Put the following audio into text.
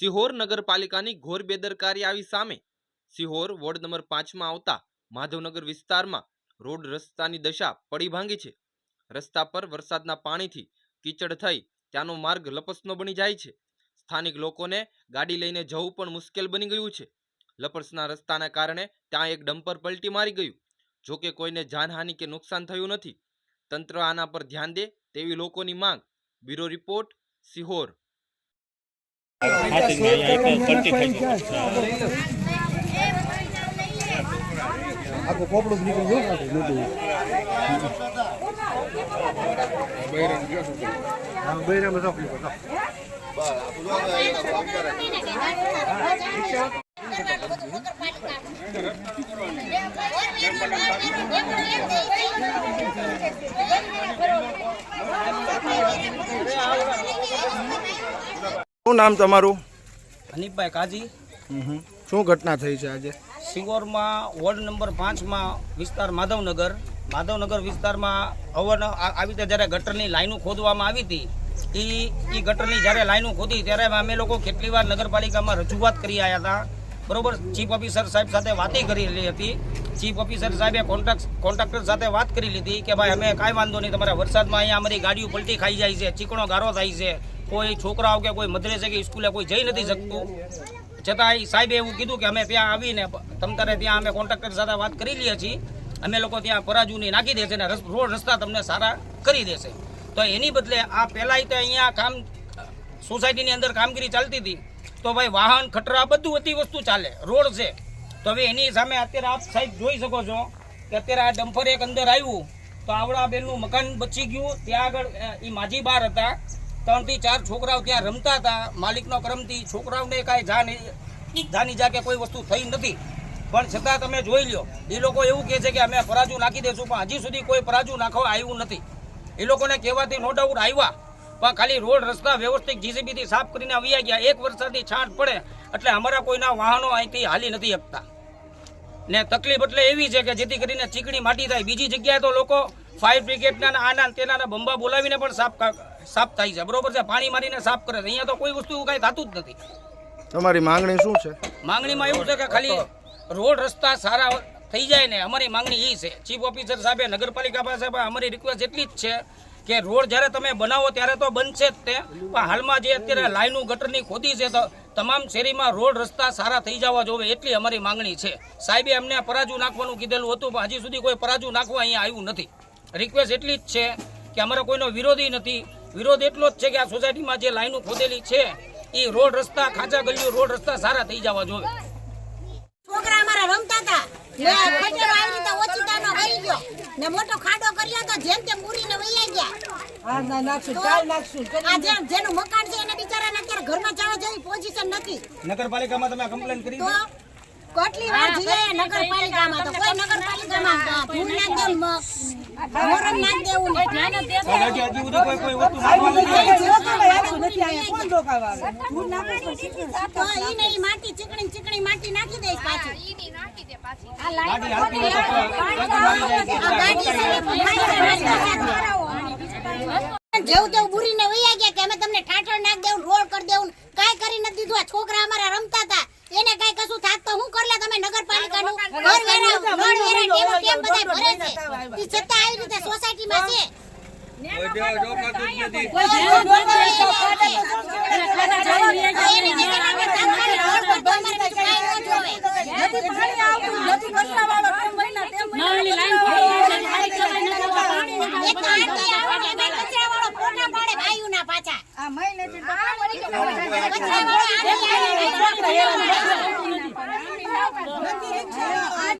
સિહોર નગરપાલિકાની ઘોર બેદરકારી આવી સામે સિહોર વોર્ડ નંબર પાંચમાં આવતા માધવનગર વિસ્તારમાં રોડ રસ્તાની દશા પડી ભાંગી છે. રસ્તા પર વરસાદના પાણીથી કીચડ થઈ ત્યાંનો માર્ગ લપસનો બની જાય છે. સ્થાનિક લોકોને ગાડી લઈને જવું પણ મુશ્કેલ બની ગયું છે. લપસના રસ્તાના કારણે ત્યાં એક ડમ્પર પલટી મારી ગયું. જોકે કોઈને જાનહાનિ કે નુકસાન થયું નથી. તંત્ર આના પર ધ્યાન દે તેવી લોકોની માંગ. બ્યુરો રિપોર્ટ, સિહોર હાથીને અહીંયા એક પલટી થઈ ગઈ આખું પોપડું નીકળ્યું મોટું હા, બૈરામાં તકલીફ હતો. શું નામ તમારું? હનીફભાઈ કાજી. શું ઘટના થઈ છે આજે? સિંગોરમાં વોર્ડ નંબર પાંચમાં વિસ્તાર માધવનગર. માધવનગર વિસ્તારમાં અવર આવી રીતે જ્યારે ગટરની લાઈનો ખોદવામાં આવી હતી એ એ ગટરની જ્યારે લાઈનો ખોદી ત્યારે અમે લોકો કેટલી વાર નગરપાલિકામાં રજૂઆત કરી આવ્યા હતા. બરોબર ચીફ ઓફિસર સાહેબ સાથે વાતે કરેલી હતી. ચીફ ઓફિસર સાહેબે કોન્ટ્રાક્ટ કોન્ટ્રાક્ટર સાથે વાત કરી લીધી કે ભાઈ અમે કાંઈ વાંધો નહીં તમારા વરસાદમાં અહીંયા અમારી ગાડીઓ પલટી ખાઈ જાય છે ચીકણો ગારો થાય છે. કોઈ છોકરાઓ કે કોઈ મદ્રેસે કે સ્કૂલે કોઈ જઈ નથી શકતું. છતાં સાહેબે એવું કીધું કે અમે ત્યાં આવીને તમ તારે ત્યાં અમે કોન્ટ્રાક્ટર સાથે વાત કરી લઈએ છીએ. અમે લોકો ત્યાં પરાજુની નાખી દેશે ને રોડ રસ્તા તમને સારા કરી દેશે તો એની બદલે આ પહેલાંય તો અહીંયા કામ, સોસાયટીની અંદર કામગીરી ચાલતી હતી. તો ભાઈ વાહન, ખટરા બધું બધી વસ્તુ ચાલે. રોડ છે. તો હવે એની સામે અત્યારે આપ સાહેબ જોઈ શકો છો કે અત્યારે આ ડમ્ફર એક અંદર આવ્યું. તો આવડા બેનનું મકાન બચી ગયું. ત્યાં આગળ એ માજી બાર હતા. ત્રણથી ચાર છોકરાઓ ત્યાં રમતા હતા. માલિકનો ક્રમથી છોકરાઓને કાંઈ જાન જાની જા કે કોઈ વસ્તુ થઈ નથી. પણ છતાં તમે જોઈ લ્યો, એ લોકો એવું કહે છે કે અમે પરાજુ નાખી દઈશું, પણ હજી સુધી કોઈ પરાજુ નાખવા આવ્યું નથી. એ લોકોને કહેવાથી નો ડાઉટ આવ્યા. પણ ખાલી રોડ, રસ્તા, વ્યવસ્થિત જીસીબીથી સાફ કરીને આવી ગયા. એક વરસાદની છાંટ પડે એટલે અમારા કોઈના વાહનો અહીંથી હાલી નથી શકતા. ને તકલીફ એટલે એવી છે કે જેથી કરીને ચીકણી માટી થાય. બીજી જગ્યાએ તો લોકો ફાયર બ્રિગેડના આના તેના બંબા બોલાવીને પણ સાફ સાફ થાય છે. બરોબર છે? પાણી મારીને સાફ કરે છે. અહીંયા તો કોઈ વસ્તુ કાંઈ થતું જ નથી. તમારી માંગણી શું છે? માંગણીમાં એવું છે કે ખાલી રોડ રસ્તા સારા થઈ જાય ને અમારી માંગણી એ છે. ચીફ ઓફિસર સાહેબે નગરપાલિકા પાસે અમારી રિક્વેસ્ટ એટલી જ છે કે રોડ જ્યારે તમે બનાવો ત્યારે તો બનશે જ તે. પણ હાલમાં જે અત્યારે લાઈનું ગટરની ખોદી છે તો તમામ શેરીમાં રોડ રસ્તા સારા થઈ જવા જોવે એટલી અમારી માંગણી છે. સાહેબે અમને પરાજુ નાખવાનું કીધેલું હતું પણ હજી સુધી કોઈ પરાજુ નાખવા અહીંયા આવ્યું નથી. રિક્વેસ્ટ એટલી જ છે કે અમારો કોઈનો વિરોધી નથી. વિરોધ એટલો જ છે કે આ સોસાયટીમાં જે લાઈનો ખોદેલી છે એ રોડ રસ્તા ખાંચા ગલીઓ રોડ રસ્તા સારા થઈ જવા જોઈએ. છોકરા અમારા રમતા હતા. ને મોટો ખાડો કર્યો તો જેમ તેમ ગયા. આ જેમ જેનું મકાન છે એને બિચારાને અત્યારે ઘરમાં જવા જેવી પોઝિશન નથી. નગરપાલિકામાં તમે કમ્પ્લેન કરી કેટલી વાર જઈએ નગરપાલિકામાં તો કોઈ નગરપાલિકામાં ભૂલ ના દે મોરમ ના દેવું ને. હજી હજી કોઈ કોઈ વસ્તુ ના નથી. તો ઈ ને ઈ માટી ચીકણી ચીકણી માટી નાખી દે પાછી. ઈ હાલતી નાખી દે પાછી. આ જાય ગાડી આ ગાડી જેવું તેવું બુરીને વૈયા ગયા કે અમે તમને ઠાઠળ નાખ દેવું રોડ કરી દેવું કાઈ કરી નથી દીધું. આ છોકરા અમારા રમતા હતા એને કાઈ કશું થાત તો હું કરલે તમે નગરપાલિકાનું ઘર વેરા ઘર વેરા ટેબલ કેમ બધા ભરે છે ઈ છતાં આવી રીતે સોસાયટીમાં છે એની જગ્યાએ આપણે તાત્કાલિક રોડ બધો અમારે બીજું કાંઈ ન જોવે. એક તો આંટી આવે ને એમાં કચરાવાળો ફોટા પાડે ભાઈઓના પાછા